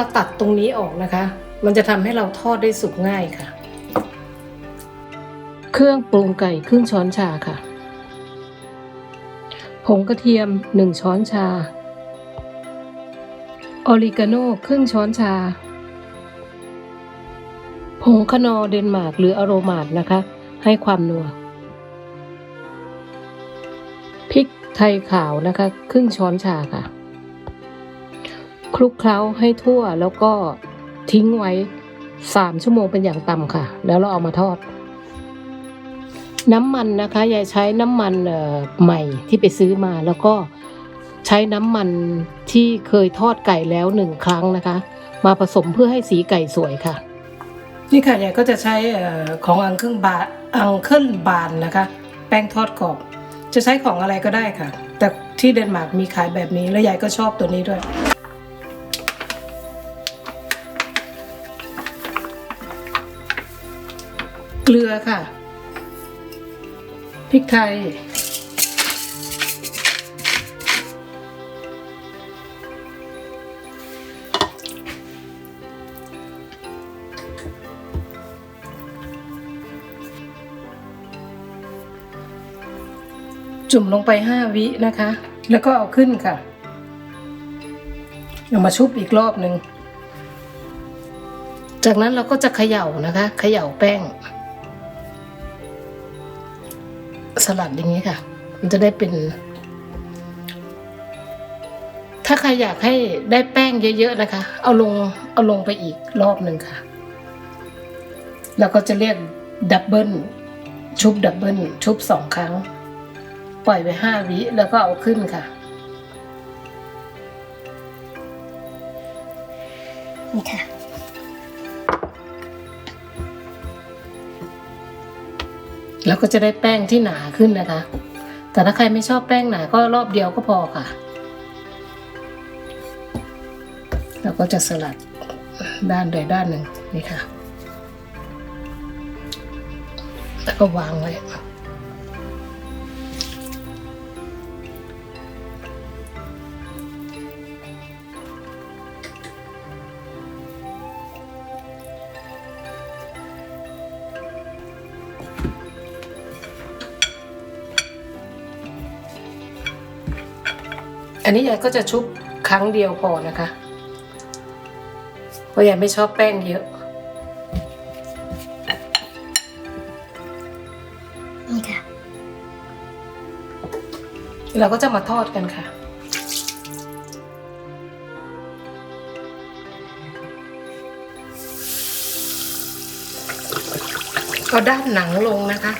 เราตัดตรงนี้ออกนะคะ มันจะทำให้เราทอดได้สุกง่ายค่ะ เครื่องปรุงไก่ครึ่งช้อนชาค่ะ ผงกระเทียม 1 ช้อนชา ออริกาโน่ครึ่งช้อนชา ผงคนอเดนมาร์กหรืออโรมาดนะคะ ให้ความนัว พริกไทยขาวนะคะ ครึ่งช้อนชาค่ะ ลุกเคล้าให้ทั่วแล้วก็ทิ้งไว้3ชั่วโมงเป็นอย่างต่ำค่ะ แล้วเราเอามาทอด น้ำมันนะคะยายใช้น้ำมันใหม่ที่ไปซื้อมา แล้วก็ใช้น้ำมันที่เคยทอดไก่แล้วหนึ่งครั้งนะคะ มาผสมเพื่อให้สีไก่สวยค่ะ นี่ค่ะยายก็จะใช้ของอังเครื่องบาอังเคิลบานนะคะ แป้งทอดกรอบ จะใช้ของอะไรก็ได้ค่ะ แต่ที่เดนมาร์กมีขายแบบนี้แล้วยายก็ชอบตัวนี้ด้วย เกลือค่ะ พริกไทย จุ่มลงไปห้าวินะคะ แล้วก็เอาขึ้นค่ะ เอามาชุบอีกรอบหนึ่งจากนั้นเราก็จะเขย่านะคะ เขย่าแป้ง ลัดอย่างนี้ค่ะ มันจะได้เป็น ถ้าใครอยากให้ได้แป้งเยอะๆนะคะ เอาลงเอาลงไปอีกรอบหนึ่งค่ะ แล้วก็จะเรียกดับเบิลชุบดับเบิลชุบสองครั้ง ปล่อยไปห้าวิแล้วก็เอาขึ้นค่ะนี่ค่ะ แล้วก็จะได้แป้งที่หนาขึ้นนะคะ แต่ถ้าใครไม่ชอบแป้งหนาก็รอบเดียวก็พอค่ะ แล้วก็จะสลัดด้านใดด้านหนึ่งนี่ค่ะ แล้วก็วางไว้ อันนี้ยายก็จะชุบครั้งเดียวพอนะคะ เพราะยายไม่ชอบแป้งเยอะ นี่ค่ะ เราก็จะมาทอดกันค่ะก็ด้านหนังลงนะคะ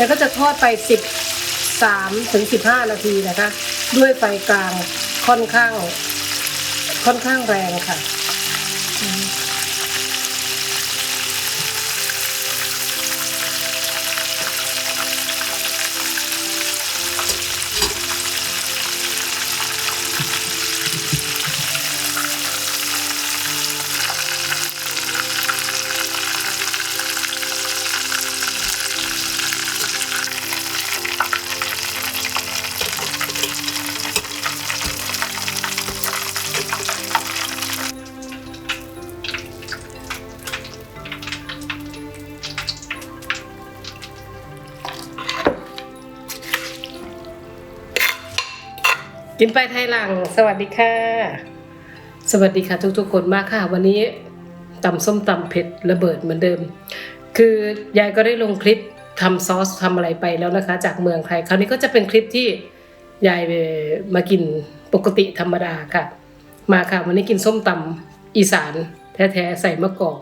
เดี๋ยวก็จะทอดไป 13ถึง15 นาทีนะคะ ด้วยไฟกลางค่อนข้าง ค่อนข้างแรงค่ะ กินไปไทยหลัง สวัสดีค่ะ สวัสดีค่ะทุกๆคนมากค่ะ วันนี้ตำส้มตำเผ็ดระเบิดเหมือนเดิม คือยายก็ได้ลงคลิปทำซอสทำอะไรไปแล้วนะคะ จากเมืองไทยคราวนี้ก็จะเป็นคลิปที่ยายมากินปกติธรรมดาค่ะ มาค่ะ วันนี้กินส้มตำอีสาน แท้ๆใส่มะกอก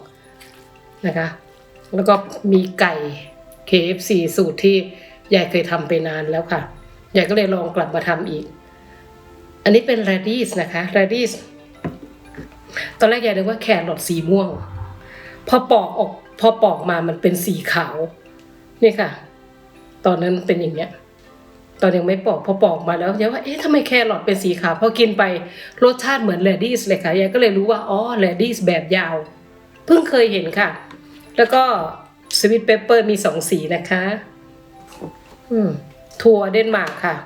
นะคะ แล้วก็มีไก่ KFC สูตรที่ยายเคยทำไปนานแล้วค่ะยายก็เลยลองกลับมาทำอีก อันนี้เป็น radish นะคะ radish ตอนแรกยายนึกว่าแครอทสีม่วง พอปอกออก พอปอกมามันเป็นสีขาว นี่ค่ะ ตอนนั้นเป็นอย่างเงี้ย ตอนยังไม่ปอกพอปอกมาแล้วยายว่าเอ๊ะทำไมแครอทเป็นสีขาวพอกินไปรสชาติเหมือนเลดี้เลยค่ะยายก็เลยรู้ว่าอ๋อเลดี้แบบยาว เพิ่งเคยเห็นค่ะ แล้วก็สวิตเปเปอร์มีสองสีนะคะ อืมถั่วเดนมาร์กค่ะ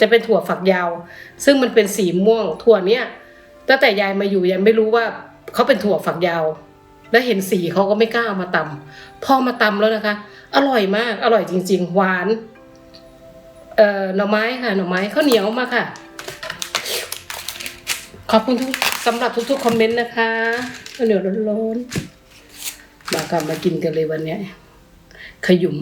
จะเป็นถั่วฝักยาว ซึ่งมันเป็นสีม่วง ถั่วเนี้ยตั้งแต่ยายมาอยู่ยังไม่รู้ว่าเขาเป็นถั่วฝักยาว แล้วเห็นสีเขาก็ไม่กล้าเอามาตำพอมาตำแล้วนะคะ อร่อยมากอร่อยจริง ๆ หวานเอ่อหน่อไม้ค่ะหน่อไม้ข้าวเหนียวมาค่ะ ขอบคุณทุกสำหรับทุกๆคอมเมนต์นะคะข้าวเหนียวร้อนๆมากลับมากินกันเลยวันนี้ขยุม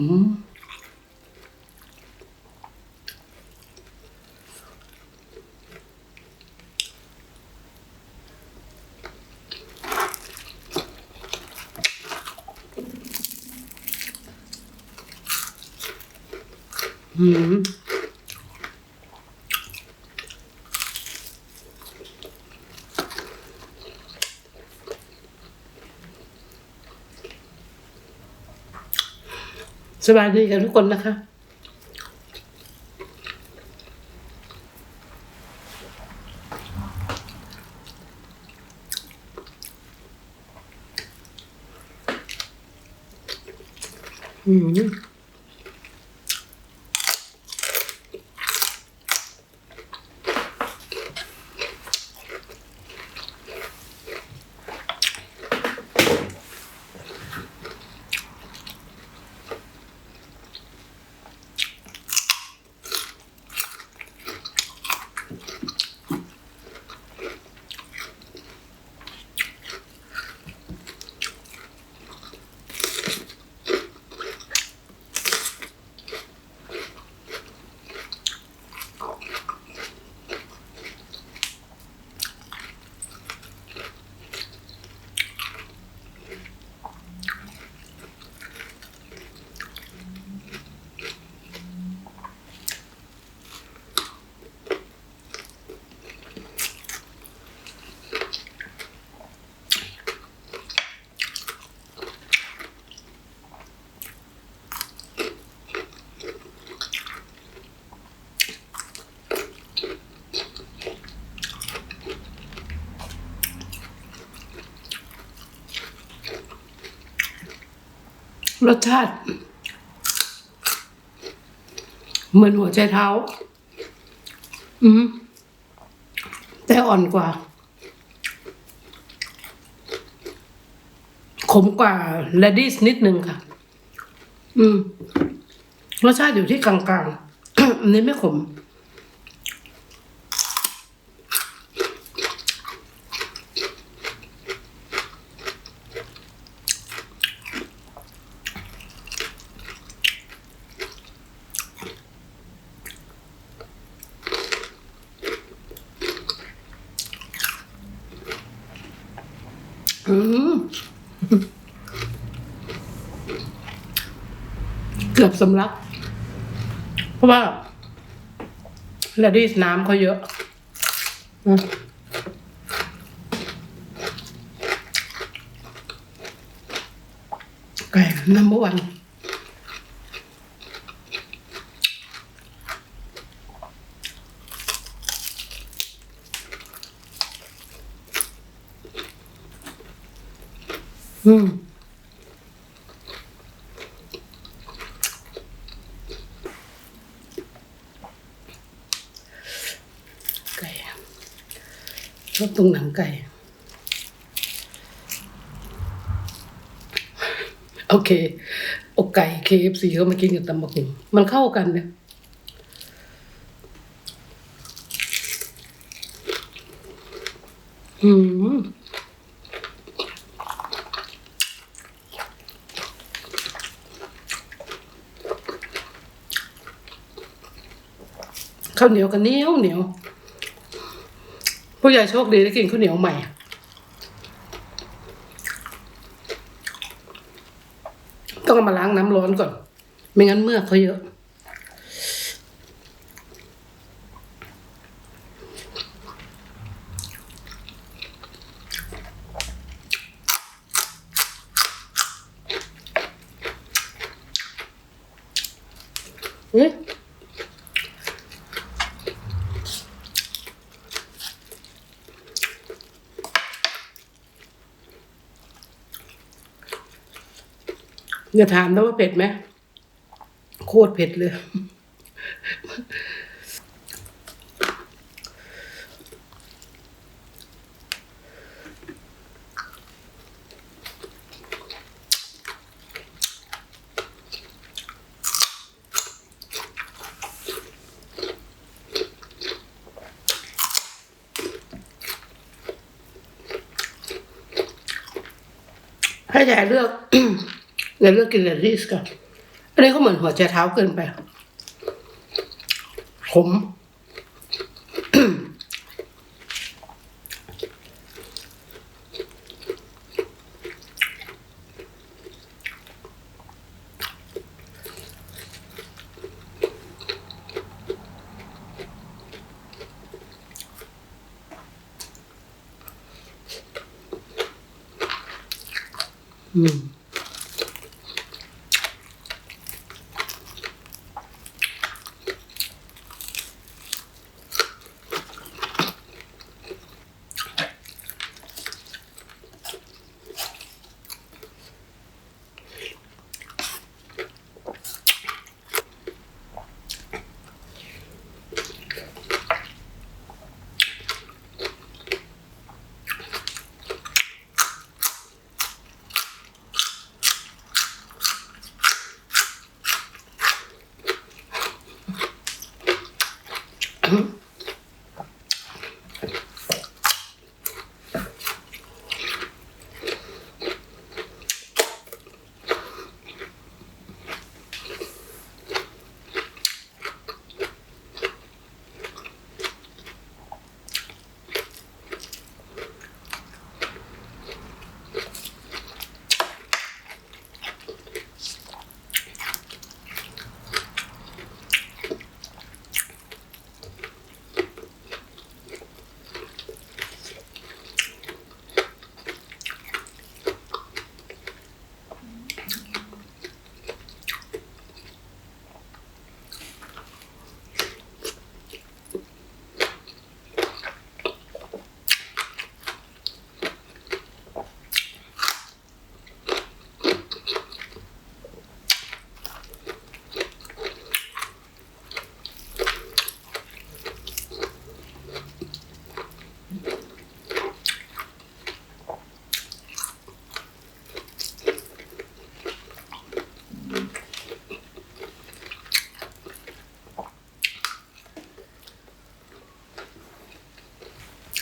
อืมสบายดีกันทุกคนนะคะ อืม รสชาติ เหมือนหัวใจเท้า อืมแต่อ่อนกว่า ขมกว่าเลดี้นิดนึงค่ะ อืม รสชาติอยู่ที่กลางๆอันนี้ไม่ขม เกือบสำลัก เพราะว่าเลดี้น้ำเขาเยอะอืมไก่น้ำวัน อืมไก่ชอบตรงหนังไก่ โอเค อกไก่ KFC เขามากินกับตำบักหุ่งมันเข้ากันเนี่ยอืม ข้าวเหนียวกันเหนียวเหนียวผู้ใหญ่โชคดีได้กินข้าวเหนียวใหม่ต้องเอามาล้างน้ำร้อนก่อน ไม่งั้นเมือกเขาเยอะเฮ้ย อย่าถามนะว่าเผ็ดไหมโคตรเผ็ดเลย ให้ยายเลือก ยายเลือกกินเลดี้ก่อนอันนี้ก็เหมือนหัวใจเท้าเกินไปขมอืม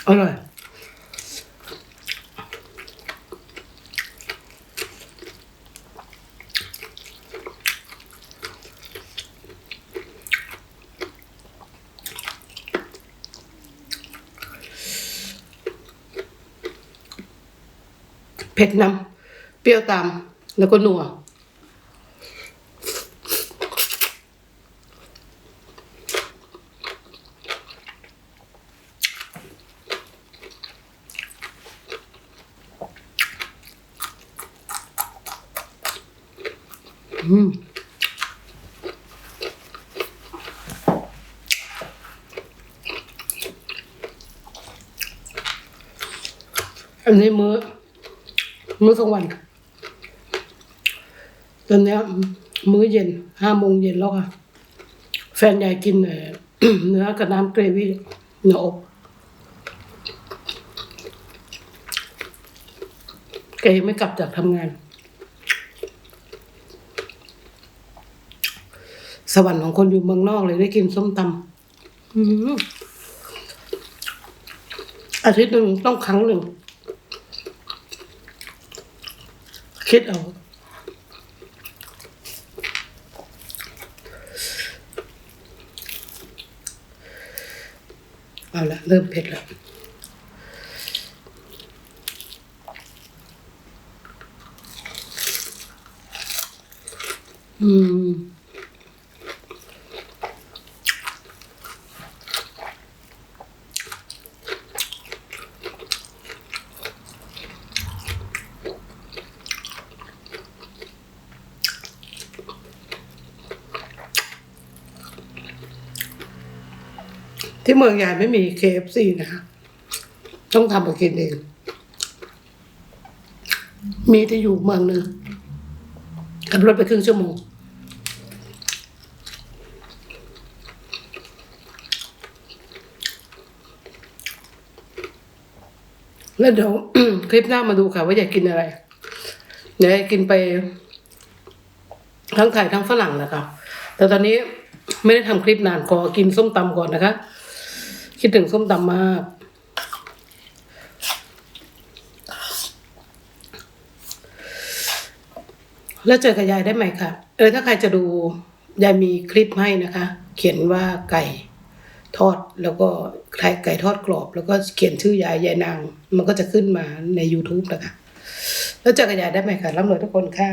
อร่อยเผ็ดนำเปรี้ยวตามแล้วก็นัว อืม อันนี้มื้อมื้อกลางวันตอนเนี้ยมื้อเย็นห้าโมงเย็นแล้วค่ะ แฟนยายกินเอ่อเนื้อกับน้ำเกรวี่เนื้ออบแกยังไม่กลับจากทำงาน สวรรค์ของคนอยู่เมืองนอกเลยได้กินส้มตำอื้อหืออาทิตย์หนึ่งต้องครั้งหนึ่ง คิดเอาเอาละเริ่มเผ็ดแล้วอืม ที่เมืองใหญ่ไม่มี KFC นะคะ ต้องทำมากินเอง มีที่อยู่เมืองหนึ่งขับรถไปครึ่งชั่วโมง แล้วเดี๋ยวคลิปหน้ามาดูค่ะ ว่าอยากกินอะไรเดี๋ยวให้กินไป ทั้งไทยทั้งฝรั่งนะคะแต่ตอนนี้ไม่ได้ทำคลิปนานขอกินส้มตำก่อนนะคะ คิดถึงส้มตำมาก แล้วเจอกับยายได้ไหมคะเออถ้าใครจะดูยายมีคลิปให้นะคะ เขียนว่าไก่ทอดแล้วก็ไก่ไก่ทอดกรอบ แล้วก็เขียนชื่อยายยายนาง มันก็จะขึ้นมาใน YouTube นะคะแล้วเจอกับยายได้ไหมคะร่ำรวยทุกคนค่ะ